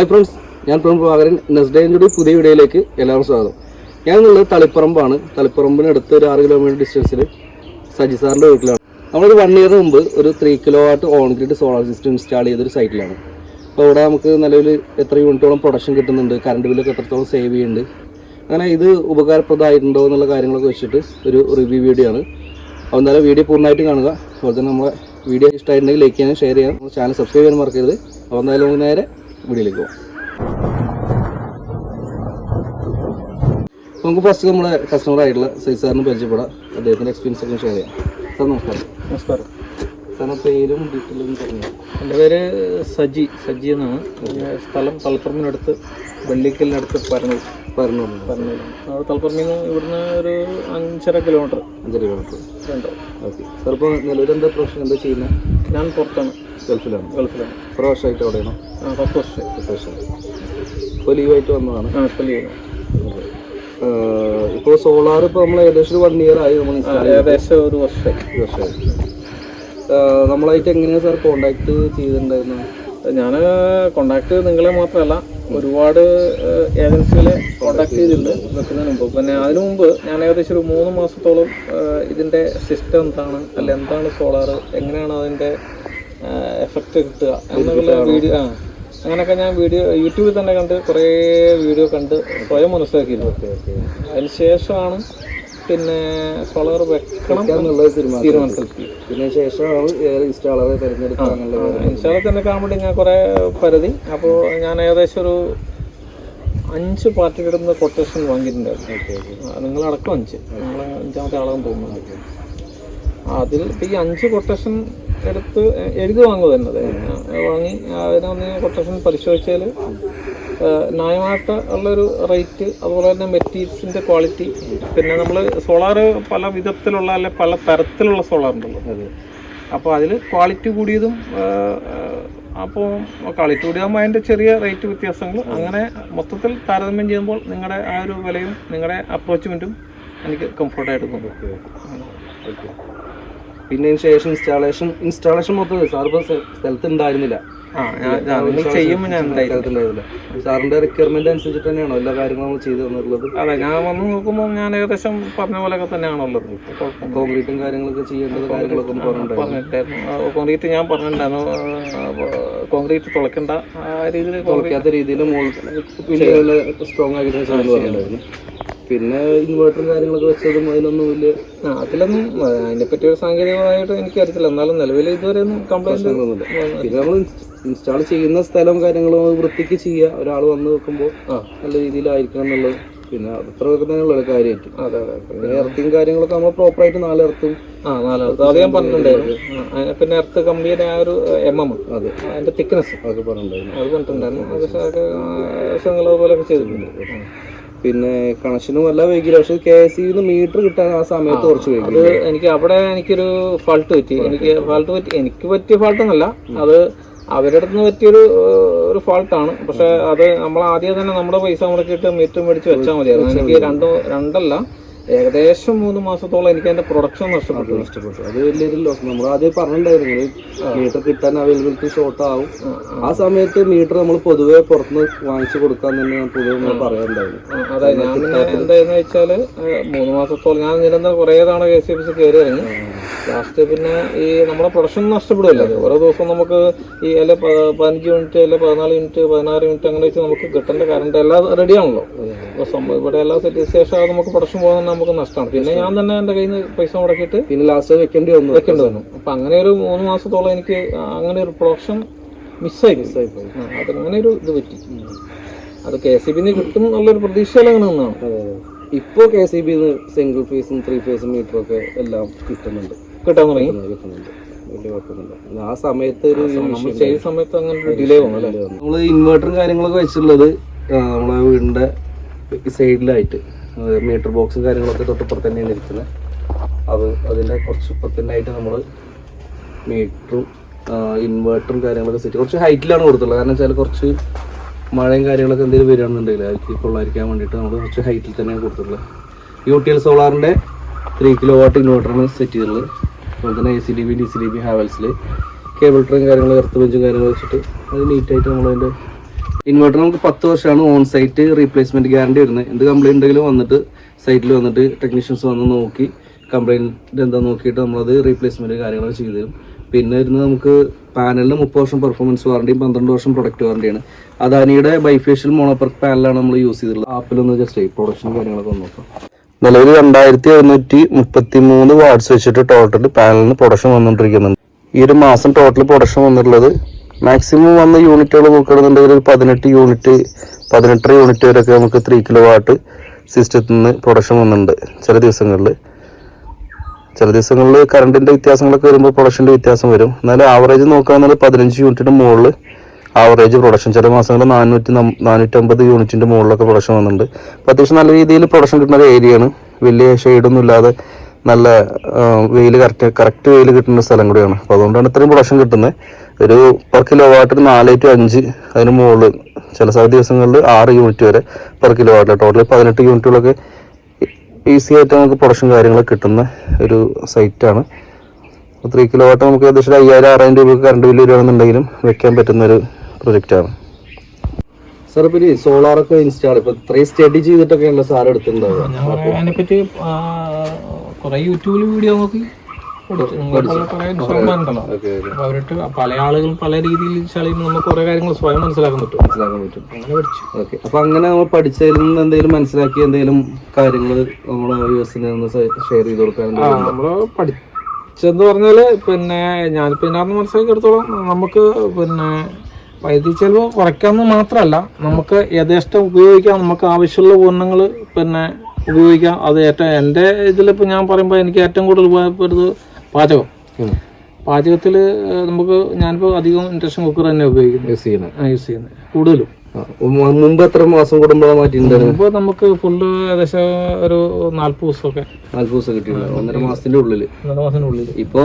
Hi friends ഞാൻ പ്രഭാകരൻ. നെസ്ഡേന്റെ പുതിയ വീഡിയോയിലേക്ക് എല്ലാവർക്കും സ്വാഗതം. ഞാൻ ഞാനുള്ളത് തളിപ്പറമ്പാണ്. തളിപ്പറമ്പിനടുത്ത് ഒരു ആറ് കിലോമീറ്റർ ഡിസ്റ്റൻസിൽ സജി സാറിന്റെ വീട്ടിലാണ്. നമ്മളൊരു വൺ ഇയർ മുമ്പ് ഒരു three kilowatt on solar system install ചെയ്തൊരു സൈറ്റിലാണ് അപ്പോൾ അവിടെ നമുക്ക് നിലവിൽ എത്ര യൂണിറ്റോളം പ്രൊഡക്ഷൻ കിട്ടുന്നുണ്ട് കറണ്ട് ബില്ലൊക്കെ എത്രത്തോളം സേവ് ചെയ്യുന്നുണ്ട്. അങ്ങനെ ഇത് ഉപകാരപ്രദമായിട്ടുണ്ടോ എന്നുള്ള കാര്യങ്ങളൊക്കെ വെച്ചിട്ട് ഒരു റിവ്യൂ വീഡിയോ ആണ്. അപ്പോൾ എന്തായാലും വീഡിയോ പൂർണമായിട്ട് കാണുക. അതുപോലെ തന്നെ നമ്മളെ വീഡിയോ ഇഷ്ടമായിട്ടുണ്ടെങ്കിൽ ലൈക്ക് ചെയ്യാനും ഷെയർ ചെയ്യാനും. ചാനൽ സബ്സ്ക്രൈബ് ചെയ്യാൻ മറക്കരുത്. അപ്പോൾ എന്തായാലും നേരെ വീഡിയോയിലേക്ക് പോകാം നമുക്ക് ഫസ്റ്റ് നമ്മുടെ കസ്റ്റമർ ആയിട്ടുള്ള സൈസ് സാറിന് പരിചയപ്പെടാം. അദ്ദേഹത്തിന്റെ എക്സ്പീരിയൻസ് ഒക്കെ ഷെയർ ചെയ്യാം. സാർ നമസ്കാരം. നമസ്കാരം. സാറിന് പേരും ഡീറ്റെയിലും പറഞ്ഞു? എന്റെ പേര് സജി സജി എന്നാണ്. സ്ഥലം തലപ്പറമ്പിനടുത്ത് വെള്ളിക്കലിനടുത്ത് പരനൂർ. പറഞ്ഞു പറഞ്ഞു അവിടെ തലപ്പറമ്പിൽ നിന്ന് ഇവിടുന്ന് ഒരു അഞ്ചര കിലോമീറ്റർ അഞ്ചര കിലോമീറ്റർ രണ്ടോ. ഓക്കെ സാർ ഇപ്പോൾ നിലവിൽ എന്താ പ്രൊഫഷൻ എന്താ ചെയ്യുന്നത് ഞാൻ പുറത്താണ്. ഗൾഫിലാണ്. ഗൾഫിലാണ്. എത്ര വർഷമായിട്ട് അവിടെയാണ് പത്ത് വർഷം. പത്ത് വർഷം. ഇപ്പോൾ ലീവായിട്ട് വന്നതാണ്. ആ ഇപ്പോൾ സോളാർ ഇപ്പോൾ നമ്മൾ ഏകദേശം ഒരു വൺ ഇയർ ആയി നമ്മൾ ഏകദേശം ഒരു വർഷം വർഷമായി. നമ്മളായിട്ട് എങ്ങനെയാണ് സാർ കോണ്ടാക്ട് ചെയ്തിട്ടുണ്ടായിരുന്നത് ഞാൻ കോണ്ടാക്ട് നിങ്ങളെ മാത്രമല്ല ഒരുപാട് ഏജൻസികളെ കോണ്ടാക്ട് ചെയ്തിട്ടുണ്ട്. വെക്കുന്നതിന് മുമ്പ്. പിന്നെ അതിനു മുമ്പ് ഞാൻ ഏകദേശം ഒരു മൂന്ന് മാസത്തോളം ഇതിന്റെ ഇതിന്റെ സിസ്റ്റം എന്താണ്? അല്ല എന്താണ് സോളാർ? എങ്ങനെയാണ് അതിന്റെ എഫക്റ്റ് കിട്ടുക എന്നുള്ള വീഡിയോ ആ അങ്ങനെയൊക്കെ ഞാൻ വീഡിയോ യൂട്യൂബിൽ തന്നെ കണ്ട് കുറേ വീഡിയോ കണ്ട് സ്വയം മനസ്സിലാക്കിയിരുന്നു. അതിന് ശേഷമാണ് പിന്നെ സോളാർ വെക്കണം എന്നുള്ള തീരുമാനത്തിൽ പിന്നെ ശേഷമാണ് ഇൻസ്റ്റാളറെ തിരഞ്ഞെടുക്കാനുള്ള ഇൻസ്റ്റാളിൽ തന്നെ കാണുമ്പോൾ വേണ്ടി ഞാൻ കുറേ പരതി അപ്പോൾ ഞാൻ ഏകദേശം ഒരു അഞ്ച് പാർട്ടിയുടെ നിന്ന് കൊട്ടേഷൻ വാങ്ങിയിട്ടുണ്ടായിരുന്നു. നിങ്ങളടക്കം അഞ്ച്. നിങ്ങൾ അഞ്ചാമത്തെ ആളാണെന്ന് തോന്നുന്നു അതിൽ ഈ അഞ്ച് കൊട്ടേഷൻ എടുത്ത് എഴുതി വാങ്ങുക തന്നെ. വാങ്ങി അതിനൊന്ന് കൊട്ടേഷൻ പരിശോധിച്ചാൽ ന്യായമായിട്ട് ഉള്ളൊരു റേറ്റ് അതുപോലെ തന്നെ മെറ്റീരിയൽസിന്റെ ക്വാളിറ്റി പിന്നെ നമ്മൾ സോളാർ പല വിധത്തിലുള്ള അല്ലെ പല തരത്തിലുള്ള സോളാർ ഉണ്ടല്ലോ. അപ്പോൾ അതിൽ ക്വാളിറ്റി കൂടിയതും അപ്പോൾ ക്വാളിറ്റി കൂടിയാകുമ്പോൾ അതിന്റെ ചെറിയ റേറ്റ് വ്യത്യാസങ്ങൾ അങ്ങനെ മൊത്തത്തിൽ താരതമ്യം ചെയ്യുമ്പോൾ നിങ്ങളുടെ ആ ഒരു വിലയും നിങ്ങളുടെ അപ്രോച്ച്മെന്റും എനിക്ക് കംഫർട്ടായിട്ട് തോന്നും. പിന്നെ അതിന് ശേഷം ഇൻസ്റ്റാളേഷൻ ഇൻസ്റ്റാളേഷൻ മൊത്തം സാർ ഇപ്പോൾ സ്ഥലത്ത് ഉണ്ടായിരുന്നില്ല സാറിന്റെ റിക്വയർമെന്റ് അനുസരിച്ചിട്ട് തന്നെയാണോ എല്ലാ കാര്യങ്ങളും നമ്മൾ ചെയ്തു തന്നിട്ടുള്ളത്? അതെ ഞാൻ വന്ന് നോക്കുമ്പോൾ ഞാൻ ഏകദേശം പറഞ്ഞ പോലെയൊക്കെ തന്നെയാണുള്ളത് ഉള്ളത്. കോൺക്രീറ്റും കാര്യങ്ങളൊക്കെ ചെയ്യേണ്ടത് കാര്യങ്ങളൊക്കെ പറഞ്ഞിട്ടുണ്ടായിരുന്നു. കോൺക്രീറ്റ് ഞാൻ പറഞ്ഞിട്ടുണ്ടായിരുന്നു. കോൺക്രീറ്റ് തുളയ്ക്കേണ്ട ആ രീതിയിൽ തുളക്കാത്ത രീതിയിൽ സ്ട്രോങ് ആയിട്ട് പറഞ്ഞിട്ടുണ്ടായിരുന്നു. പിന്നെ ഇൻവേർട്ടറും കാര്യങ്ങളൊക്കെ വെച്ചതും അതിനൊന്നും വലിയ ആ അതിലൊന്നും അതിനെ അതിനെപ്പറ്റി ഒരു എനിക്ക് എനിക്കറിയത്തില്ല എന്നാലും നിലവിൽ ഇതുവരെ ഒന്നും കംപ്ലൈന്റ് ഒന്നുമില്ല പിന്നെ നമ്മൾ ഇൻസ്റ്റാൾ ചെയ്യുന്ന സ്ഥലം കാര്യങ്ങളും വൃത്തിക്ക് ചെയ്യുക. ഒരാൾ വന്ന് നോക്കുമ്പോൾ ആ. നല്ല രീതിയിലായിരിക്കണം എന്നുള്ളത്. പിന്നെ അത്ര തന്നെയുള്ള കാര്യമായിട്ട്. അതെ അതെ പിന്നെ എർത്തിങ് കാര്യങ്ങളൊക്കെ നമ്മൾ പ്രോപ്പറായിട്ട് നാല് ഇറത്തും ആ നാലാമത് അത് ഞാൻ പറഞ്ഞിട്ടുണ്ടായിരുന്നു. പിന്നെ എർത്ത് കമ്പിയുടെ ആ ഒരു എം എം അതെ. അതിന്റെ തിക്നെസ് അതൊക്കെ പറഞ്ഞിട്ടുണ്ടായിരുന്നു. അത് പറഞ്ഞിട്ടുണ്ടായിരുന്നു. അത് അതൊക്കെ അതുപോലെയൊക്കെ ചെയ്തിട്ടുണ്ട്. പിന്നെ കണക്ഷനും എല്ലാം വൈകില്ല പക്ഷെ കെ എസ് ഇന്ന് മീറ്റർ കിട്ടാൻ ആ സമയത്ത് കുറച്ച് വൈകി എനിക്ക് അവിടെ എനിക്കൊരു ഫാൾട്ട് പറ്റി. എനിക്ക് ഫാൾട്ട് പറ്റി. എനിക്ക് പറ്റിയ ഫാൾട്ടൊന്നല്ല അത് അവരുടെ അടുത്ത് നിന്ന് പറ്റിയൊരു ഒരു ഫാൾട്ടാണ് പക്ഷെ അത് നമ്മൾ ആദ്യം തന്നെ നമ്മുടെ പൈസ മുടക്കിയിട്ട് മീറ്റർ മേടിച്ച് വെച്ചാൽ മതിയായിരുന്നു. എനിക്ക് രണ്ട് രണ്ടല്ല. ഏകദേശം മൂന്ന് മാസത്തോളം എനിക്ക് അതിന്റെ പ്രൊഡക്ഷൻ നഷ്ടപ്പെട്ടു. നഷ്ടപ്പെട്ടു. അത് വലിയൊരു ലോസ് നമ്മൾ ആദ്യം പറഞ്ഞിട്ടുണ്ടായിരുന്നു മീറ്റർ കിട്ടാൻ അവൈലബിലിറ്റി ഷോർട്ട് ആവും. ആ സമയത്ത് മീറ്റർ നമ്മൾ പൊതുവെ പുറത്തുനിന്ന് വാങ്ങിച്ചു കൊടുക്കാൻ തന്നെ ഞാൻ പൊതുവെ നമ്മൾ പറയാറുണ്ടായിരുന്നു. അതായത് അതെ ഞാൻ എന്തായെന്ന് വെച്ചാൽ മൂന്ന് മാസത്തോളം ഞാൻ നിരന്തരം കുറേ തവണ കെ സി എഫ് സി കയറി ഇറങ്ങി ലാസ്റ്റ് പിന്നെ ഈ നമ്മുടെ പ്രൊഡക്ഷൻ നഷ്ടപ്പെടുമല്ലോ അത് ഓരോ ദിവസം നമുക്ക് ഈ അല്ല പതിനഞ്ച് യൂണിറ്റ് അല്ലെ പതിനാല് യൂണിറ്റ് പതിനാറ് യൂണിറ്റ് അങ്ങനെ വെച്ച് നമുക്ക് കിട്ടേണ്ട കറണ്ട് എല്ലാം റെഡി ആണല്ലോ. അപ്പോൾ സംഭവം ഇവിടെ എല്ലാം സെറ്റ് ശേഷം അത് നമുക്ക് പ്രൊഡക്ഷൻ പോകുന്ന നമുക്ക് നഷ്ടമാണ്. പിന്നെ ഞാൻ തന്നെ എന്റെ കയ്യിൽ നിന്ന് പൈസ മുടക്കിയിട്ട് പിന്നെ ലാസ്റ്റ് വെക്കേണ്ടി വന്നു. വെക്കേണ്ടി വന്നു. അപ്പം അങ്ങനെ ഒരു മൂന്ന് മാസത്തോളം എനിക്ക് അങ്ങനെ ഒരു പ്രൊഡക്ഷൻ മിസ്സായി മിസ്സായി പോയി. അതങ്ങനെ ഒരു ഇത് പറ്റി. അത് കെ സി ബിന്ന് കിട്ടും എന്നുള്ളൊരു പ്രതീക്ഷയിൽ അങ്ങനെ നിന്നാണ്. ഇപ്പോൾ കെ സി ബിന്ന് സിംഗിൾ ഫേസും ത്രീ ഫേസും മീറ്ററും ഒക്കെ എല്ലാം കിട്ടുന്നുണ്ട്. കിട്ടാൻ തുടങ്ങി. കിട്ടുന്നുണ്ട്. വലിയ കുഴപ്പമൊന്നുമില്ല. ആ സമയത്ത് ഒരു നമ്മൾ ചെയ്ത സമയത്ത് അങ്ങനെ ഡിലേ വന്നു അല്ലേ നമ്മൾ ഇൻവേർട്ടറും കാര്യങ്ങളൊക്കെ വെച്ചിട്ടുള്ളത് നമ്മളെ വീടിന്റെ സൈഡിലായിട്ട് മീറ്റർ ബോക്സും കാര്യങ്ങളൊക്കെ തൊട്ടപ്പുറത്ത് തന്നെയാണ് ഇരിക്കുന്നത്. അത് അതിന്റെ കുറച്ച് ഇപ്പത്തന്നെയായിട്ട് നമ്മൾ മീറ്ററും ഇൻവേർട്ടറും കാര്യങ്ങളൊക്കെ സെറ്റ് കുറച്ച് ഹൈറ്റിലാണ് കൊടുത്തുള്ളത്. കാരണം വെച്ചാൽ കുറച്ച് മഴയും കാര്യങ്ങളൊക്കെ എന്തെങ്കിലും വരികയാണെന്നുണ്ടെങ്കിൽ അതിലേക്ക് കൊള്ളായിരിക്കാൻ വേണ്ടിയിട്ട് നമ്മൾ കുറച്ച് ഹൈറ്റിൽ തന്നെയാണ് കൊടുത്തിട്ടുള്ളത്. യു ടി എൽ സോളാറിന്റെ ത്രീ കിലോ വാട്ട് ഇൻവേർട്ടറാണ് സെറ്റ് ചെയ്തിട്ടുള്ളത്. അതുപോലെ തന്നെ A C D B D C D B ഹാവൽസിൽ cable train കാര്യങ്ങൾ എർത്ത് ബെഞ്ചും കാര്യങ്ങൾ വെച്ചിട്ട് അത് നീറ്റായിട്ട് നമ്മളതിന്റെ ഇൻവെർട്ടർ നമുക്ക് പത്ത് വർഷമാണ് ഓൺ സൈറ്റ് റീപ്ലേസ്മെന്റ് ഗ്യാരണ്ടി വരുന്നത്. എന്ത് കംപ്ലൈന്റ് ഉണ്ടെങ്കിലും വന്നിട്ട് സൈറ്റിൽ വന്നിട്ട് ടെക്നീഷ്യൻസ് വന്ന് നോക്കി കംപ്ലൈന്റ് എന്താ നോക്കിയിട്ട് നമ്മളത് റീപ്ലേസ്മെന്റ് കാര്യങ്ങളൊക്കെ ചെയ്തു തരും. പിന്നെ വരുന്നത് നമുക്ക് പാനലിന് മുപ്പത് വർഷം പെർഫോമൻസ് വാറണ്ടിയും പന്ത്രണ്ട് വർഷം പ്രൊഡക്റ്റ് വാറണ്ടിയാണ് അദാനിയുടെ ബൈഫേഷ്യൽ മോണോപ്പർക്ക് പാനലാണ് നമ്മൾ യൂസ് ചെയ്തിട്ടുള്ളത്. ആപ്പിലൊന്ന് ജസ്റ്റ് പ്രൊഡക്ഷൻ കാര്യങ്ങളൊക്കെ നോക്കാം. നിലവിൽ രണ്ടായിരത്തി എഴുന്നൂറ്റി മുപ്പത്തി മൂന്ന് വാട്ട്സ് വെച്ചിട്ട് ടോട്ടൽ പാനലിന് പ്രൊഡക്ഷൻ വന്നുകൊണ്ടിരിക്കുന്നുണ്ട്. ഈ ഒരു മാസം ടോട്ടൽ പ്രൊഡക്ഷൻ വന്നിട്ടുള്ളത് മാക്സിമം വന്ന യൂണിറ്റുകൾ നോക്കുകയാണെന്നുണ്ടെങ്കിൽ ഒരു പതിനെട്ട് യൂണിറ്റ് പതിനെട്ടര യൂണിറ്റ് വരെയൊക്കെ നമുക്ക് ത്രീ കിലോ വാട്ട് സിസ്റ്റത്തിൽ നിന്ന് പ്രൊഡക്ഷൻ വന്നിട്ടുണ്ട് ചില ദിവസങ്ങളിൽ. ചില ദിവസങ്ങളിൽ കറണ്ടിന്റെ വ്യത്യാസങ്ങളൊക്കെ വരുമ്പോൾ പ്രൊഡക്ഷന്റെ വ്യത്യാസം വരും. എന്നാലും ആവറേജ് നോക്കുകയാണെന്നുണ്ടെങ്കിൽ പതിനഞ്ച് യൂണിറ്റിന് മുകളിൽ ആവറേജ് പ്രൊഡക്ഷൻ ചില മാസങ്ങളിൽ നാനൂറ്റി നാനൂറ്റമ്പത് യൂണിറ്റിന്റെ മുകളിലൊക്കെ പ്രൊഡക്ഷൻ വന്നിട്ടുണ്ട്. അപ്പോൾ അത്യാവശ്യം നല്ല രീതിയിൽ പ്രൊഡക്ഷൻ കിട്ടുന്ന ഒരു ഏരിയയാണ് വലിയ ഷെയ്ഡൊന്നും ഇല്ലാതെ നല്ല വെയിൽ കറക്റ്റ് കറക്റ്റ് വെയിൽ കിട്ടുന്ന സ്ഥലം കൂടിയാണ്. അപ്പോൾ അതുകൊണ്ടാണ് ഇത്രയും പ്രൊഡക്ഷൻ കിട്ടുന്നത്. ഒരു പെർ കിലോ വാട്ടിന് നാല് ടു അഞ്ച് അതിന് മുകളിൽ ചില ദിവസങ്ങളിൽ ആറ് യൂണിറ്റ് വരെ പെർ കിലോ വാട്ടിൽ ടോട്ടൽ പതിനെട്ട് യൂണിറ്റുകളൊക്കെ ഈസി ആയിട്ട് നമുക്ക് പ്രൊഡക്ഷൻ കാര്യങ്ങളൊക്കെ കിട്ടുന്ന ഒരു സൈറ്റാണ് ത്രീ കിലോ വാട്ട് നമുക്ക് ഏകദേശം അയ്യായിരം ആറായിരം രൂപ കറണ്ട് ബില്ല് വരികയാണെന്നുണ്ടെങ്കിലും വെക്കാൻ പറ്റുന്ന ഒരു പ്രൊജക്റ്റാണ്. സാർ ഇപ്പൊ സോളാറൊക്കെ ഇൻസ്റ്റാൾ ഇപ്പൊ ഇത്രയും സ്റ്റഡി ചെയ്തിട്ടൊക്കെയാണ് സാർ എടുത്തിട്ടുണ്ടാവുക. ഞാൻ അതിനെപ്പറ്റി കുറെ യൂട്യൂബിൽ വീഡിയോ നോക്കി പഠിച്ചു. നിങ്ങളെപ്പോലുള്ള കുറെ ഇൻസ്റ്റാൾമാരുണ്ടല്ലോ ഓക്കെ അപ്പൊ അവരുടെ പല ആളുകളും പല രീതിയിൽ ചളിയുമ്പോൾ നമുക്ക് കുറെ കാര്യങ്ങൾ സ്വയം മനസ്സിലാക്കാൻ പറ്റും. മനസ്സിലാക്കാൻ പറ്റും. അങ്ങനെ പഠിച്ചു. ഓക്കെ അപ്പൊ അങ്ങനെ നമ്മൾ പഠിച്ചതിൽ നിന്ന് എന്തെങ്കിലും മനസ്സിലാക്കി എന്തെങ്കിലും കാര്യങ്ങൾ നമ്മളെ യുഎസിനെ ഒന്ന് ഷെയർ ചെയ്ത് കൊടുക്കാൻ നമ്മൾ നമ്മൾ പഠിച്ചെന്ന് പറഞ്ഞാൽ പിന്നെ ഞാനിപ്പോ ഇതിനകത്ത് മനസ്സിലാക്കിയെടുത്തോളം നമുക്ക് പിന്നെ വൈദ്യുതി ചെലവ് കുറയ്ക്കാമെന്ന് മാത്രമല്ല നമുക്ക് യഥേഷ്ടം ഉപയോഗിക്കാം നമുക്ക് ആവശ്യമുള്ള ഉപകരണങ്ങൾ പിന്നെ ഉപയോഗിക്കാം. അത് ഏറ്റവും എന്റെ ഇതിലിപ്പോൾ ഞാൻ പറയുമ്പോൾ എനിക്ക് ഏറ്റവും കൂടുതൽ ഉപയോഗപ്പെടുന്നത് പാചകം. പാചകത്തിൽ നമുക്ക് ഞാനിപ്പോൾ അധികം ഇൻഡക്ഷൻ കുക്കർ തന്നെ ഉപയോഗിക്കുന്നത് യൂസ് ചെയ്യുന്നത് യൂസ് ചെയ്യുന്നത് കൂടുതലും. മുമ്പ് എത്ര മാസം കൂടുമ്പോഴാണ് മാറ്റിയിട്ടുണ്ടായിരുന്നു? ഇപ്പോൾ നമുക്ക് ഫുള്ള് ഏകദേശം ഒരു നാല്പത് ദിവസമൊക്കെ. നാല്പത് ദിവസം കിട്ടിയിട്ടുണ്ട്. ഒന്നര മാസത്തിന്റെ ഉള്ളിൽ ഒന്നര മാസത്തിനുള്ളിൽ ഇപ്പോ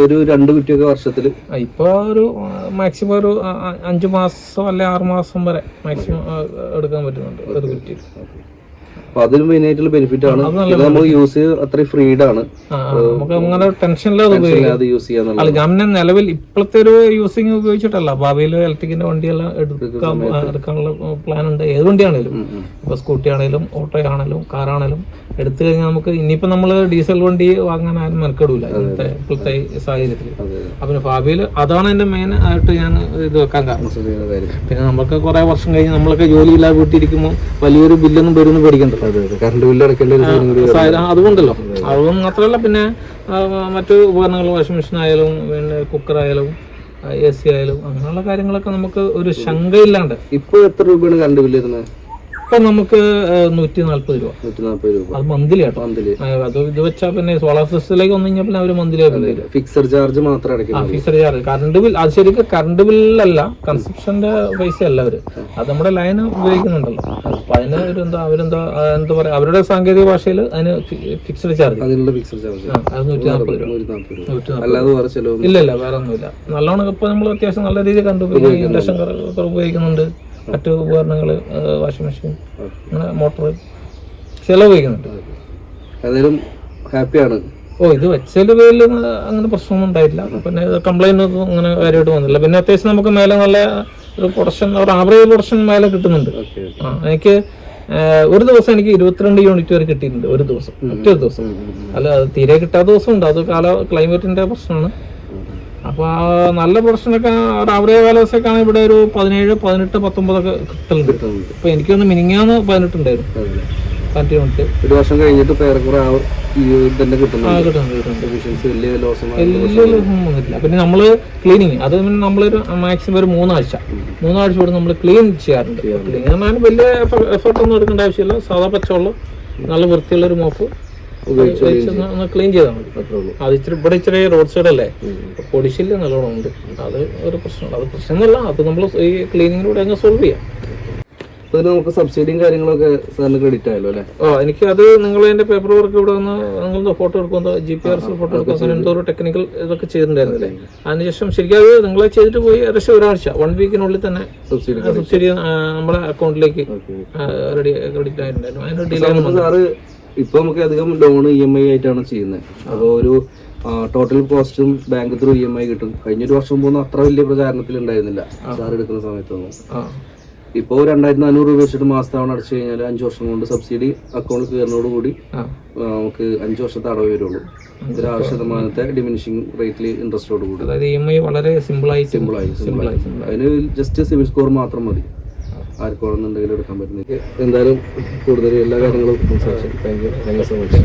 ഒരു രണ്ട് കുറ്റിയൊക്കെ വർഷത്തിൽ ഇപ്പൊ ഒരു മാക്സിമം ഒരു അഞ്ച് മാസം അല്ലെ ആറ് മാസം വരെ മാക്സിമം എടുക്കാൻ പറ്റുന്നുണ്ട് ഒരു കുറ്റി. അപ്പൊ അതിന് മെയിൻ ആയിട്ടുള്ള ബെനിഫിറ്റ് ആണ്. ഇത് നമുക്ക് യൂസ് ചെയ്ത് അത്രയും ഫ്രീഡ് ആണ്. നമുക്ക് അങ്ങനെ ടെൻഷനില്ലാതെ യൂസ് നിലവിൽ ഇപ്പോഴത്തെ ഒരു യൂസിങ് ഉപയോഗിച്ചിട്ടല്ല. ഭാവിയിൽ ഇലക്ട്രിക്കിന്റെ വണ്ടിയെല്ലാം എടുക്കാൻ എടുക്കാനുള്ള പ്ലാൻ ഉണ്ട്. ഏത് വണ്ടിയാണേലും. ഇപ്പൊ സ്കൂട്ടി ആണേലും ഓട്ടോ ആണേലും കാറാണേലും എടുത്തു കഴിഞ്ഞാൽ നമുക്ക് ഇനിയിപ്പോ നമ്മൾ ഡീസൽ വണ്ടി വാങ്ങാൻ ആരും മെനക്കെടൂല ഇന്നത്തെ ഇപ്പോഴത്തെ സാഹചര്യത്തിൽ അപ്പൊ ഭാവിയിൽ അതാണ് എന്റെ മെയിൻ ആയിട്ട് ഞാൻ ഇത് വെക്കാൻ കാരണം. പിന്നെ നമുക്ക് കുറെ വർഷം കഴിഞ്ഞ് നമ്മളൊക്കെ ജോലിയില്ലാതെ വീട്ടിലിരിക്കുമ്പോൾ വലിയൊരു ബില്ലൊന്നും വരുമെന്ന് അതെ കറണ്ട് ബില്ല് അടക്കേണ്ട ഒരു സാധനം കൂടി സായ- അതുകൊണ്ടല്ലോ. അതും മാത്രമല്ല പിന്നെ മറ്റു ഉപകരണങ്ങൾ വാഷിംഗ് മെഷീൻ ആയാലും പിന്നെ കുക്കർ ആയാലും എ സി ആയാലും അങ്ങനെയുള്ള കാര്യങ്ങളൊക്കെ നമുക്ക് ഒരു ശങ്കയില്ലാണ്ട്. ഇപ്പൊ എത്ര രൂപയാണ് കറണ്ട് ബില്ല് വരുന്നത്? ഇപ്പൊ നമുക്ക് നൂറ്റി നാല്പത് രൂപ. നൂറ്റി നാൽപ്പത് രൂപ. അത് മന്ത്ലി ആട്ടോ. മന്ത്ലി. അത് ഇത് വെച്ചാൽ പിന്നെ സോളാർ സിസ്റ്റത്തിലേക്ക് വന്നു കഴിഞ്ഞാൽ പിന്നെ അവർ മന്ത്ലി ഫിക്സഡ് ചാർജ് മാത്രം അടയ്ക്കും ഫിക്സഡ് ചാർജ് കറണ്ട് ബിൽ അത് ശരിക്കും കറണ്ട് ബില്ലല്ല കൺസ്ട്രക്ഷന്റെ പൈസ അല്ല അവർ. അത് നമ്മുടെ ലൈൻ ഉപയോഗിക്കുന്നുണ്ടല്ലോ. അപ്പൊ അതിന് എന്താ അവരെന്താ എന്താ പറയാ അവരുടെ സാങ്കേതിക ഭാഷയിൽ അതിന് ഫിക്സഡ് ചാർജ് അതിനുള്ള ഫിക്സഡ് ചാർജ് നൂറ്റി നാൽപ്പത് രൂപ. ഇല്ല ഇല്ല വേറെ ഒന്നുമില്ല. നല്ലോണം ഇപ്പൊ നമ്മൾ അത്യാവശ്യം നല്ല രീതിയിൽ കണ്ടു. ഇൻഡക്ഷൻ കുക്കർ ഉപയോഗിക്കുന്നുണ്ട്. മറ്റു ഉപകരണങ്ങൾ വാഷിംഗ് മെഷീൻ അങ്ങനെ മോട്ടോർ ചില ഉപയോഗിക്കുന്നുണ്ട്. ഏതായാലും ഹാപ്പിയാണ്. ഓ ഇത് വെച്ചതിന്റെ പേരിൽ അങ്ങനെ പ്രശ്നമൊന്നും ഉണ്ടായിട്ടില്ല. പിന്നെ കംപ്ലൈന്റ് ഒന്നും അങ്ങനെ കാര്യമായിട്ട് വന്നില്ല പിന്നെ അത്യാവശ്യം നമുക്ക് മേലെ നല്ല ഒരു പ്രൊഡക്ഷൻ ഒരു ആവറേജ് പ്രൊഡക്ഷൻ മേലെ കിട്ടുന്നുണ്ട്. എനിക്ക് ഒരു ദിവസം എനിക്ക് ഇരുപത്തിരണ്ട് യൂണിറ്റ് വരെ കിട്ടിയിട്ടുണ്ട് ഒരു ദിവസം ഒറ്റ ദിവസം. അല്ല അത് തീരെ കിട്ടാത്ത ദിവസമുണ്ട് അത് കാല ക്ലൈമറ്റിന്റെ പ്രശ്നമാണ്. അപ്പൊ ആ നല്ല പ്രൊഡക്ഷനൊക്കെ ഒരു ആവറേജ് കാലാവസ്ഥയൊക്കെയാണ് ഇവിടെ ഒരു പതിനേഴ് പതിനെട്ട് പത്തൊമ്പതൊക്കെ കിട്ടലുണ്ട്. ഇപ്പൊ എനിക്കൊന്ന് മിനിങ്ങാന്ന് പതിനെട്ടുണ്ടായിരുന്നു യൂണിറ്റ് ഒരു വർഷം കഴിഞ്ഞിട്ട് ഈ ഇതന്നെ കിട്ടുന്നുണ്ട്. വലിയ പിന്നെ നമ്മൾ ക്ലീനിങ് അത് നമ്മളൊരു മാക്സിമം ഒരു മൂന്നാഴ്ച. മൂന്നാഴ്ച കൂടെ നമ്മൾ ക്ലീൻ ചെയ്യാറുണ്ട്. ക്ലീൻ ഞാൻ വലിയ എഫർട്ട് ഒന്നും എടുക്കേണ്ട ആവശ്യമില്ല. സാധാ പച്ചവെള്ളം നല്ല വൃത്തിയുള്ള ഒരു മോപ്പ് ക്ലീൻ ചെയ്താൽ മതി. അത് ഇച്ചിരി ഇവിടെ ഇച്ചിരി റോഡ് സൈഡ് അല്ലേ? പൊടിശല്യം നല്ലോണം ഉണ്ട്. അത് ഒരു പ്രശ്നമാണ് അത് പ്രശ്നമൊന്നുമല്ല. അത് നമ്മൾ ഈ ക്ലീനിങ്ങിലൂടെ അങ്ങ് സോൾവ് ചെയ്യാം. ഇതിന് നമുക്ക് സബ്സിഡിയും കാര്യങ്ങളൊക്കെ സാറിന് ക്രെഡിറ്റ് ആയല്ലോ അല്ലേ? ഓ എനിക്ക് അത് നിങ്ങൾ അതിന്റെ പേപ്പർ വർക്ക് ഇവിടെ വന്ന് നിങ്ങൾ ഫോട്ടോ എടുക്കുമ്പോൾ ജി പി ആർ ഫോട്ടോ എടുക്കുക അങ്ങനെ എന്തോ ഒരു ടെക്നിക്കൽ ഇതൊക്കെ ചെയ്തിട്ടുണ്ടായിരുന്നില്ലേ? അതിനുശേഷം ശരിക്കും അത് നിങ്ങളെ ചെയ്തിട്ട് പോയി ഏകദേശം ഒരാഴ്ച വൺ വീക്കിനുള്ളിൽ തന്നെ സബ്സിഡി സബ്സിഡി നമ്മുടെ അക്കൗണ്ടിലേക്ക് റെഡി ക്രെഡിറ്റ് ആയിട്ടുണ്ടായിരുന്നു. നമുക്ക് സാറ് ഇപ്പൊ നമുക്ക് അധികം ലോൺ ഇ എം ഐ ആയിട്ടാണ് ചെയ്യുന്നത്. അപ്പോൾ ഒരു ടോട്ടൽ കോസ്റ്റും bank through E M I കിട്ടും. കഴിഞ്ഞൊരു വർഷം പോകുന്ന അത്ര വലിയ പ്രചാരണത്തിൽ ഉണ്ടായിരുന്നില്ല സാർ എടുക്കുന്ന സമയത്തൊന്നും. ഇപ്പോൾ രണ്ടായിരത്തി നാനൂറ് രൂപ വെച്ചിട്ട് മാസത്തവണ അടച്ചു കഴിഞ്ഞാൽ അഞ്ച് വർഷം കൊണ്ട് സബ്സിഡി അക്കൗണ്ടിൽ കയറുന്നതോടുകൂടി നമുക്ക് അഞ്ച് വർഷത്തെ അടവ് വരുള്ളൂ. ഒരു ആറ് ശതമാനത്തെ ഡിമിനിഷിംഗ് റേറ്റിൽ ഇൻട്രസ്റ്റോട് കൂടി അതായത് ഇ എം ഐ വളരെ സിമ്പിളായി സിമ്പിളായി അതിന് ജസ്റ്റ് സിവിൽ സ്കോർ മാത്രം മതി. ആർക്കാണെന്നുണ്ടെങ്കിലും എടുക്കാൻ പറ്റുന്നില്ല എന്തായാലും കൂടുതൽ എല്ലാ കാര്യങ്ങളും സംസാരിച്ചു thank you thank you so much